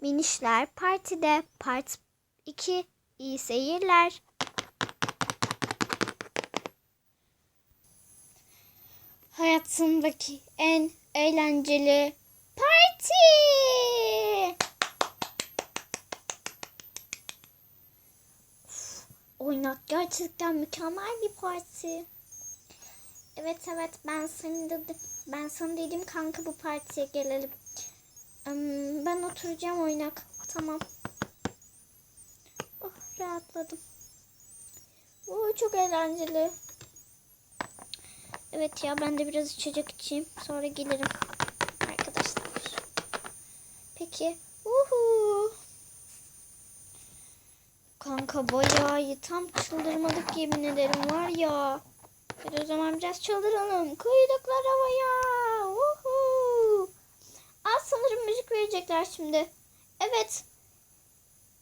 Minişler partide part 2 iyi seyirler. Hayatımdaki en eğlenceli parti. Oynak gerçekten mükemmel bir parti. Evet evet ben sana dedim. Ben sana dedim kanka bu partiye gelelim. Ben oturacağım oynak. Tamam. Oh rahatladım. Oo, çok eğlenceli. Evet ya ben de biraz içecek içeyim. Sonra gelirim. Arkadaşlar. Peki. Uhu. Kanka bayağı iyi. Tam çıldırmadık yemin ederim var ya. Hadi o zaman biraz çıldıralım. Kuyruklar havaya. Az sanırım müzik verecekler şimdi. Evet.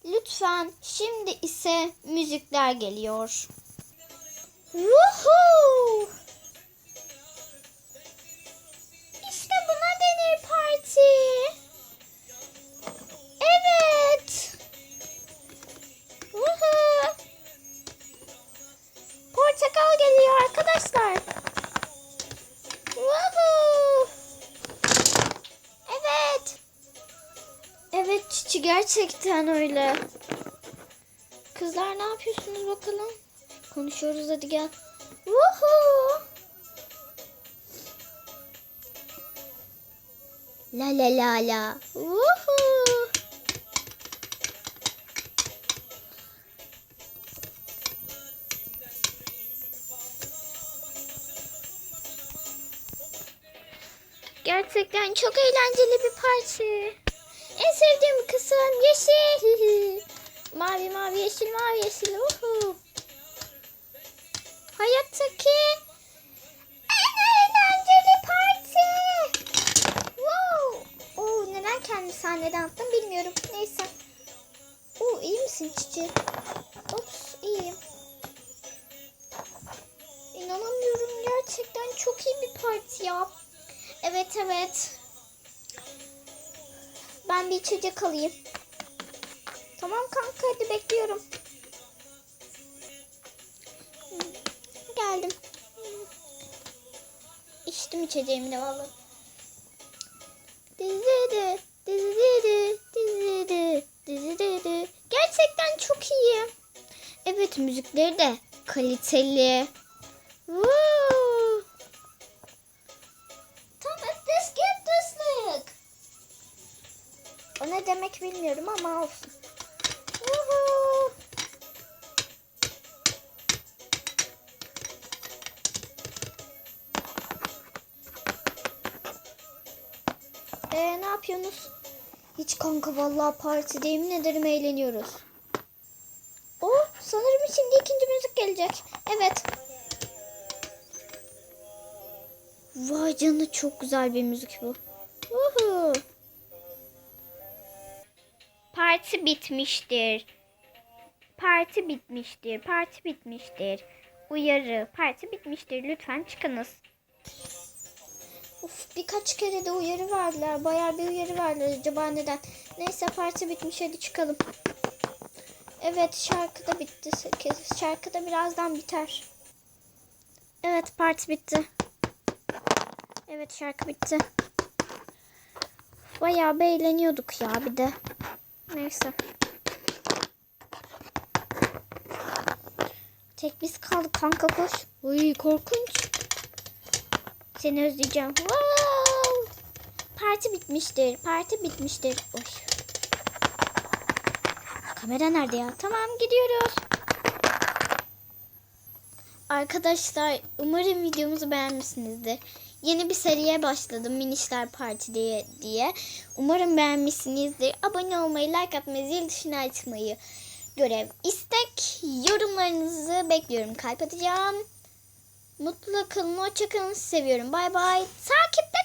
Lütfen şimdi ise müzikler geliyor. Woohoo! İşte buna denir parti. Evet. Woohoo! Portakal geliyor arkadaşlar. Çiçi gerçekten öyle. Kızlar ne yapıyorsunuz bakalım? Konuşuyoruz hadi gel. Woohoo! La la la la. Woohoo! Gerçekten çok eğlenceli bir parti. Sevdiğim kısım yeşil. mavi mavi yeşil mavi yeşil. Uhu. Hayattaki en eğlenceli parti. Wow. Oo, neden kendi sahneden attım bilmiyorum. Neyse. Oo, iyi misin Çiçi? Ops iyiyim. İnanamıyorum gerçekten çok iyi bir parti ya. Evet evet. Ben bir içecek alayım. Tamam kanka hadi bekliyorum. Geldim. İçtim içeceğimi de vallahi. Dizidi, dizidi, dizidi, dizidi. Gerçekten çok iyi. Evet müzikleri de kaliteli. Woo! O ne demek bilmiyorum ama olsun. Woohoo! Ee, ne yapıyorsunuz? Hiç kanka vallahi partide yemin ederim eğleniyoruz. O sanırım şimdi ikinci müzik gelecek. Evet. Vay canına çok güzel bir müzik bu. Uhu. Parti bitmiştir. Parti bitmiştir. Parti bitmiştir. Uyarı. Parti bitmiştir. Lütfen çıkınız. Of birkaç kere de uyarı verdiler. Bayağı bir uyarı verdiler. Acaba neden? Neyse parti bitmiş. Hadi çıkalım. Evet şarkı da bitti. Şarkı da birazdan biter. Evet parti bitti. Evet şarkı bitti. Bayağı eğleniyorduk ya bir de. Neyse. Tek biz kaldık kanka koş. Uy korkunç. Seni özleyeceğim. Wow! Parti bitmiştir. Parti bitmiştir. Oy. Kamera nerede ya? Tamam gidiyoruz. Arkadaşlar umarım videomuzu beğenmişsinizdir. Yeni bir seriye başladım Minişler Parti diye, diye. Umarım beğenmişsinizdir. Abone olmayı, like atmayı, zil dışına açmayı görev istek. Yorumlarınızı bekliyorum. Kalp atacağım. Mutlu kalın, hoşça kalın. Seviyorum. Bay bay. Takip